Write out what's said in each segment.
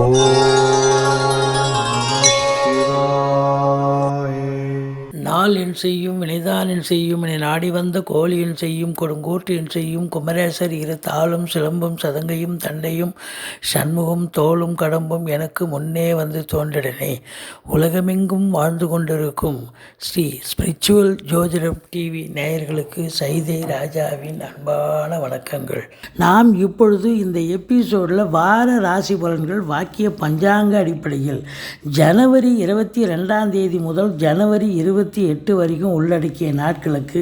Oh. நாள் என் செய்யும் வினைதான் என் செய்யும் என நாடி வந்த கோழி என் செய்யும் கொடுங்கோட்டு என் செய்யும் குமரேசர் இரு தாளும் சிலம்பும் சதங்கையும் தண்டையும் சண்முகம் தோளும் கடம்பும் எனக்கு முன்னே வந்து தோன்றிடனே. உலகமெங்கும் வாழ்ந்து கொண்டிருக்கும் ஸ்ரீ ஸ்பிரிச்சுவல் ஜோதிடம் டிவி நேயர்களுக்கு சைதை ராஜாவின் அன்பான வணக்கங்கள். நாம் இப்பொழுது இந்த எபிசோடில் வார ராசி பலன்கள் வாக்கிய பஞ்சாங்க அடிப்படையில் ஜனவரி இருபத்தி ரெண்டாம் தேதி முதல் ஜனவரி இருபத்தி எட்டு எட்டு வரைக்கும் உள்ளடக்கிய நாட்களுக்கு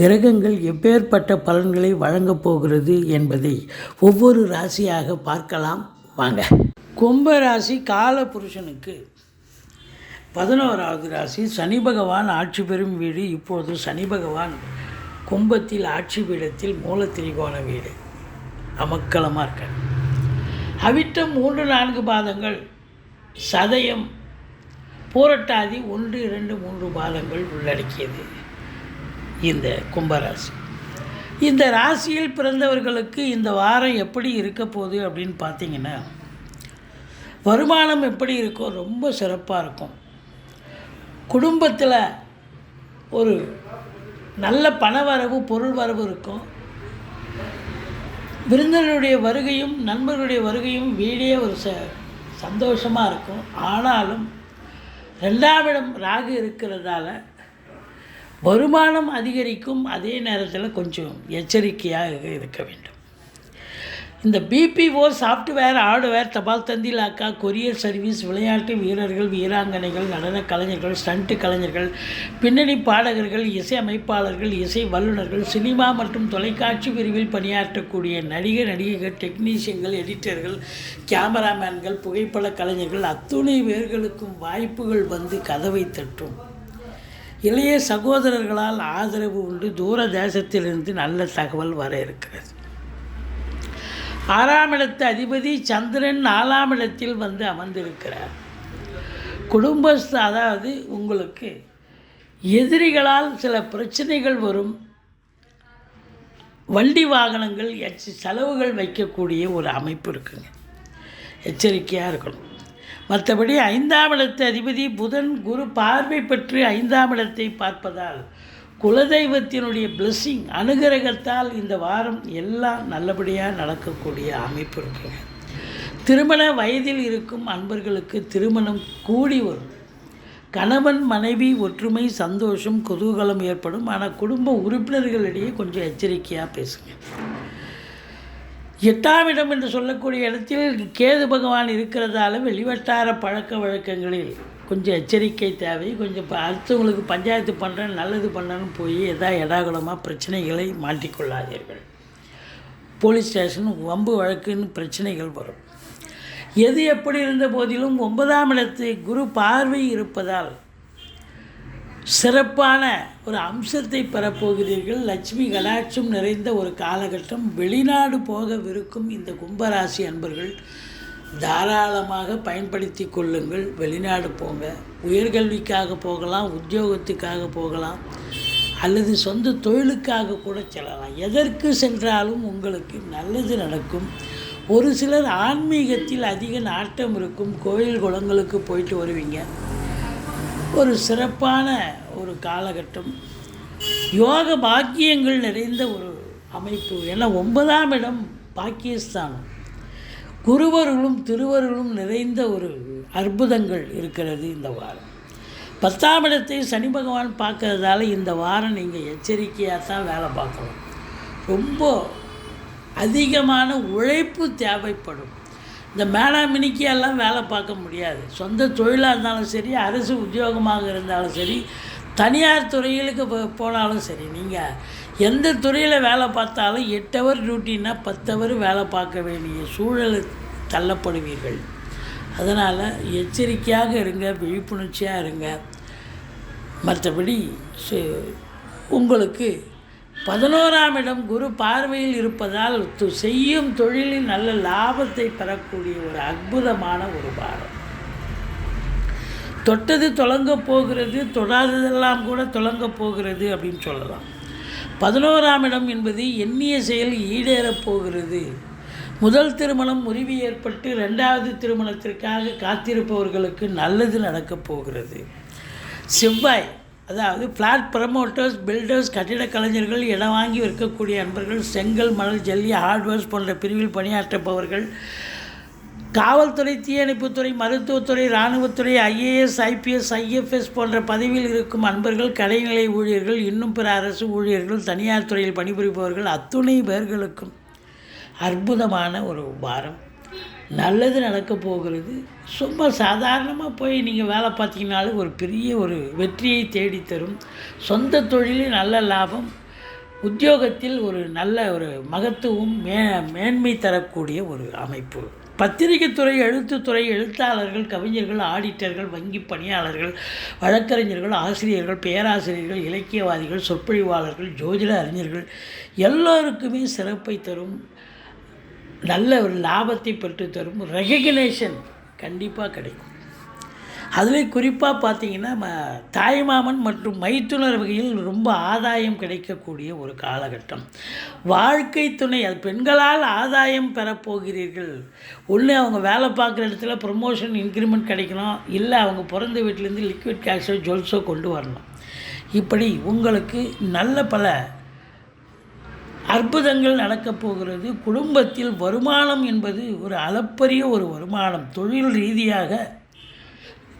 கிரகங்கள் எப்பேற்பட்ட பலன்களை வழங்கப் போகிறது என்பதை ஒவ்வொரு ராசியாக பார்க்கலாம். வாங்க. கும்ப ராசி கால புருஷனுக்கு பதினோராவது ராசி சனி பகவான் ஆட்சி பெறும் வீடு. இப்போது சனி பகவான் கும்பத்தில் ஆட்சி பீடத்தில் மூல திரிகோண வீடு. அமக்கலமாக இருக்க அவிட்டம் மூன்று நான்கு பாதங்கள் சதயம் பூரட்டாதி ஒன்று இரண்டு மூன்று பாதங்கள் உள்ளடக்கியது இந்த கும்பராசி. இந்த ராசியில் பிறந்தவர்களுக்கு இந்த வாரம் எப்படி இருக்க போகுது அப்படின்னு பார்த்தீங்கன்னா வருமானம் எப்படி இருக்கும் ரொம்ப சிறப்பாக இருக்கும். குடும்பத்தில் ஒரு நல்ல பணவரவு பொருள் வரவு இருக்கும். விருந்தினருடைய வருகையும் நண்பர்களுடைய வருகையும் வீடே ஒரு ச சந்தோஷமாக இருக்கும். ஆனாலும் ரெண்டாம் இடம் ராகு இருக்கிறதால வருமானம் அதிகரிக்கும் அதே நேரத்தில் கொஞ்சம் எச்சரிக்கையாக இருக்க வேண்டும். இந்த பிபிஓ சாஃப்ட்வேர் ஹார்ட்வேர் தபால் தந்தி லாக்கா கொரியர் சர்வீஸ் விளையாட்டு வீரர்கள் வீராங்கனைகள் நடன கலைஞர்கள் ஸ்டண்ட்டு கலைஞர்கள் பின்னணி பாடகர்கள் இசை அமைப்பாளர்கள் இசை வல்லுநர்கள் சினிமா மற்றும் தொலைக்காட்சி பிரிவில் பணியாற்றக்கூடிய நடிகர் நடிகைகள் டெக்னீஷியன்கள் எடிட்டர்கள் கேமராமேன்கள் புகைப்பட கலைஞர்கள் அத்துணை பேர்களுக்கும் வாய்ப்புகள் வந்து கதவை தட்டும். இளைய சகோதரர்களால் ஆதரவு உண்டு. தூர தேசத்திலிருந்து நல்ல தகவல் வர இருக்கிறது. ஆறாம் இடத்து அதிபதி சந்திரன் நாலாம் இடத்தில் வந்து அமர்ந்திருக்கிறார். குடும்பஸ்த அதாவது உங்களுக்கு எதிரிகளால் சில பிரச்சனைகள் வரும். வண்டி வாகனங்கள் எச் செலவுகள் வைக்கக்கூடிய ஒரு அமைப்பு இருக்குங்க. எச்சரிக்கையாக இருக்கணும். மற்றபடி ஐந்தாம் இடத்து அதிபதி புதன் குரு பார்வை பெற்று ஐந்தாம் இடத்தை பார்ப்பதால் குலதெய்வத்தினுடைய பிளெஸ்ஸிங் அனுகிரகத்தால் இந்த வாரம் எல்லாம் நல்லபடியாக நடக்கக்கூடிய அமைப்பு இருக்குங்க திருமண வயதில் இருக்கும் அன்பர்களுக்கு திருமணம் கூடி வரும். கணவன் மனைவி ஒற்றுமை சந்தோஷம் குதூகலம் ஏற்படும். ஆனால் குடும்ப உறுப்பினர்களிடையே கொஞ்சம் எச்சரிக்கையாக பேசுங்க. எட்டாம் இடம் என்று சொல்லக்கூடிய இடத்தில் கேது பகவான் இருக்கிறதால வெளிவட்டார பழக்க வழக்கங்களில் கொஞ்சம் எச்சரிக்கை தேவை கொஞ்சம் இப்போ அடுத்தவங்களுக்கு பஞ்சாயத்து பண்ணுறேன் நல்லது பண்ணுறேன்னு போய் எதா எடாகுலமாக பிரச்சனைகளை மாட்டிக்கொள்ளாதீர்கள். போலீஸ் ஸ்டேஷன் வம்பு வழக்குன்னு பிரச்சனைகள் வரும். எது எப்படி இருந்த போதிலும் ஒன்பதாம் இடத்து குரு பார்வை இருப்பதால் சிறப்பான ஒரு அம்சத்தை பெறப்போகிறீர்கள். லட்சுமி கடாட்சம் நிறைந்த ஒரு காலகட்டம். வெளிநாடு போகவிருக்கும் இந்த கும்பராசி அன்பர்கள் தாராளமாக பயன்படுத்தி கொள்ளுங்கள். வெளிநாடு போங்க. உயர்கல்விக்காக போகலாம் உத்தியோகத்துக்காக போகலாம் அல்லது சொந்த தொழிலுக்காக கூட செல்லலாம். எதற்கு சென்றாலும் உங்களுக்கு நல்லது நடக்கும். ஒரு சிலர் ஆன்மீகத்தில் அதிக நாட்டம் இருக்கும். கோயில் குளங்களுக்கு போயிட்டு வருவீங்க. ஒரு சிறப்பான ஒரு காலகட்டம். யோக பாக்கியங்கள் நிறைந்த ஒரு அமைப்பு. ஏன்னா ஒன்பதாம் இடம் பாக்கியஸ்தானம். குருவர்களும் திருவர்களும் நிறைந்த ஒரு அற்புதங்கள் இருக்கிறது இந்த வாரம். பத்தாம் இடத்தை சனி பகவான் பார்க்கறதால இந்த வாரம் நீங்கள் எச்சரிக்கையாக தான் வேலை பார்க்கணும். ரொம்ப அதிகமான உழைப்பு தேவைப்படும். இந்த மேலாமினிக்கெல்லாம் வேலை பார்க்க முடியாது. சொந்த தொழிலாக இருந்தாலும் சரி அரசு உத்தியோகமாக இருந்தாலும் சரி தனியார் துறைகளுக்கு போ- போனாலும் சரி நீங்கள் எந்த துறையில் வேலை பார்த்தாலும் எட்டு ஹவர் டியூட்டின்னா பத்து ஹவர் வேலை பார்க்க வேண்டிய சூழல் தள்ளப்படுவீர்கள். அதனால் எச்சரிக்கையாக இருங்க விழிப்புணர்ச்சியாக இருங்க. மற்றபடி உங்களுக்கு பதினோராம் இடம் குரு பார்வையில் இருப்பதால் செய்யும் தொழிலில் நல்ல லாபத்தை பெறக்கூடிய ஒரு அற்புதமான ஒரு வாரம். தொட்டது தொடங்க போகிறது தொடாததெல்லாம் கூட தொடங்க போகிறது அப்படின்னு சொல்லலாம். பதினோராம் இடம் என்பது எண்ணிய செயல் ஈடேறப் போகிறது. முதல் திருமணம் முறிவு ஏற்பட்டு ரெண்டாவது திருமணத்திற்காக காத்திருப்பவர்களுக்கு நல்லது நடக்கப் போகிறது. செவ்வாய் அதாவது ஃப்ளாட் ப்ரமோட்டர்ஸ் பில்டர்ஸ் கட்டிடக் கலைஞர்கள் இடம் வாங்கி விற்கக்கூடிய அன்பர்கள் செங்கல் மணல் ஜல்லி ஹார்ட்வேர்ஸ் போன்ற பிரிவில் பணியாற்றுபவர்கள் காவல்துறை தீயணைப்புத்துறை மருத்துவத்துறை இராணுவத்துறை ஐஏஎஸ் ஐபிஎஸ் ஐஎஃப்எஸ் போன்ற பதவியில் இருக்கும் அன்பர்கள் கடைநிலை ஊழியர்கள் இன்னும் பிற அரசு ஊழியர்கள் தனியார் துறையில் பணிபுரிபவர்கள் அத்துணை பேர்களுக்கும் அற்புதமான ஒரு வாரம் நல்லது நடக்க போகிறது. சும்மா சாதாரணமாக போய் நீங்கள் வேலை பார்த்தீங்கனாலும் ஒரு பெரிய ஒரு வெற்றியை தேடித்தரும். சொந்த தொழிலில் நல்ல லாபம் உத்தியோகத்தில் ஒரு நல்ல ஒரு மகத்துவம் மே மேன்மை தரக்கூடிய ஒரு அமைப்பு. பத்திரிகைத்துறை எழுத்துத்துறை எழுத்தாளர்கள் கவிஞர்கள் ஆடிட்டர்கள் வங்கி பணியாளர்கள் வழக்கறிஞர்கள் ஆசிரியர்கள் பேராசிரியர்கள் இலக்கியவாதிகள் சொற்பொழிவாளர்கள் ஜோதிட அறிஞர்கள் எல்லோருக்குமே சிறப்பை தரும் நல்ல ஒரு லாபத்தை பெற்று தரும் ரெகக்னேஷன் கண்டிப்பாக கிடைக்கும். அதுவே குறிப்பாக பார்த்தீங்கன்னா ம தாய்மாமன் மற்றும் மைத்துனர் வகையில் ரொம்ப ஆதாயம் கிடைக்கக்கூடிய ஒரு காலகட்டம். வாழ்க்கை துணை அது பெண்களால் ஆதாயம் பெறப்போகிறீர்கள் ஒன்று அவங்க வேலை பார்க்குற இடத்துல ப்ரொமோஷன் இன்க்ரிமெண்ட் கிடைக்கணும். இல்லை அவங்க பிறந்த வீட்டிலேருந்து லிக்விட் கேஷோ ஜுவல்ஸோ கொண்டு வரணும். இப்படி உங்களுக்கு நல்ல பல அற்புதங்கள் நடக்கப் போகிறது. குடும்பத்தில் வருமானம் என்பது ஒரு அளப்பரிய ஒரு வருமானம். தொழில் ரீதியாக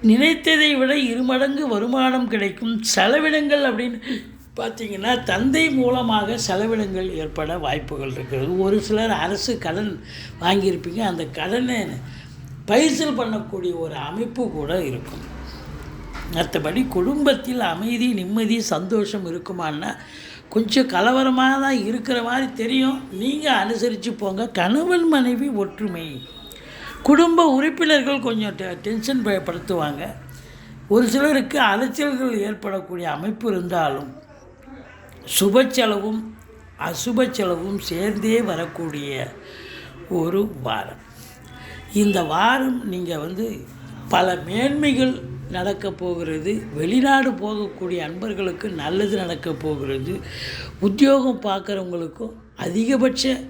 நினைத்ததை விட இருமடங்கு வருமானம் கிடைக்கும் செலவினங்கள் அப்படின்னு பார்த்தீங்கன்னா தந்தை மூலமாக செலவினங்கள் ஏற்பட வாய்ப்புகள் இருக்கிறது. ஒரு சிலர் அரசு கடன் வாங்கியிருப்பீங்க அந்த கடனை பைசல் பண்ணக்கூடிய ஒரு அமைப்பு கூட இருக்கும். மற்றபடி குடும்பத்தில் அமைதி நிம்மதி சந்தோஷம் இருக்குமான்னா கொஞ்சம் கலவரமாக தான் இருக்கிற மாதிரி தெரியும். நீங்கள் அனுசரித்து போங்க. கணவன் மனைவி ஒற்றுமை. குடும்ப உறுப்பினர்கள் கொஞ்சம் டெ டென்ஷன் பயப்படுத்துவாங்க ஒரு சிலருக்கு அலைச்சல்கள் ஏற்படக்கூடிய அமைப்பு இருந்தாலும் சுப செலவும் அசுப செலவும் சேர்ந்தே வரக்கூடிய ஒரு வாரம். இந்த வாரம் நீங்கள் வந்து பல மேன்மைகள் நடக்க போகிறது வெளிநாடு போகக்கூடிய அன்பர்களுக்கு நல்லது நடக்கப் போகிறது உத்தியோகம் பார்க்குறவங்களுக்கும் அதிகபட்ச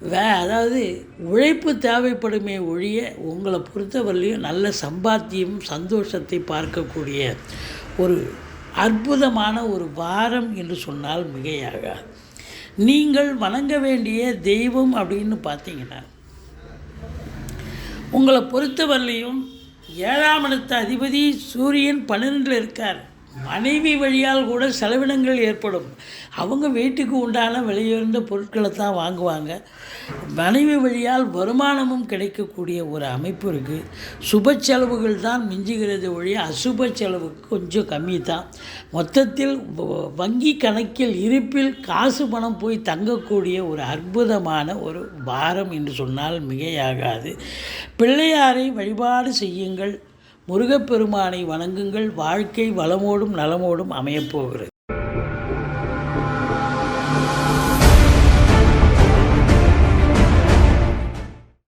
வே அதாவது உழைப்பு தேவைப்படுமே ஒழிய உங்களை பொறுத்தவரையிலையும் நல்ல சம்பாத்தியம் சந்தோஷத்தை பார்க்கக்கூடிய ஒரு அற்புதமான ஒரு வாரம் என்று சொன்னால் மிகையாகாது. நீங்கள் வணங்க வேண்டிய தெய்வம் அப்படின்னு பார்த்தீங்கன்னா உங்களை பொறுத்தவரையிலையும் ஏழாம் இடத்த அதிபதி சூரியன் பன்னிரெண்டில் இருக்கார். மனைவி வழியால் கூட செலவினங்கள் ஏற்படும். அவங்க வீட்டுக்கு உண்டான விலையுயர்ந்த பொருட்களை தான் வாங்குவாங்க. மனைவி வழியால் வருமானமும் கிடைக்கக்கூடிய ஒரு அமைப்பு இருக்குது சுப செலவுகள் தான் மிஞ்சுகிறது ஒழிய அசுப செலவு கொஞ்சம் கம்மி தான். மொத்தத்தில் வங்கி கணக்கில் இருப்பில் காசு பணம் போய் தங்கக்கூடிய ஒரு அற்புதமான ஒரு வாரம் என்று சொன்னால் மிகையாகாது. பிள்ளையாரை வழிபாடு செய்யுங்கள். முருகப்பெருமானை வணங்குங்கள் வாழ்க்கை வளமோடும் நலமோடும் அமையப்போகிறது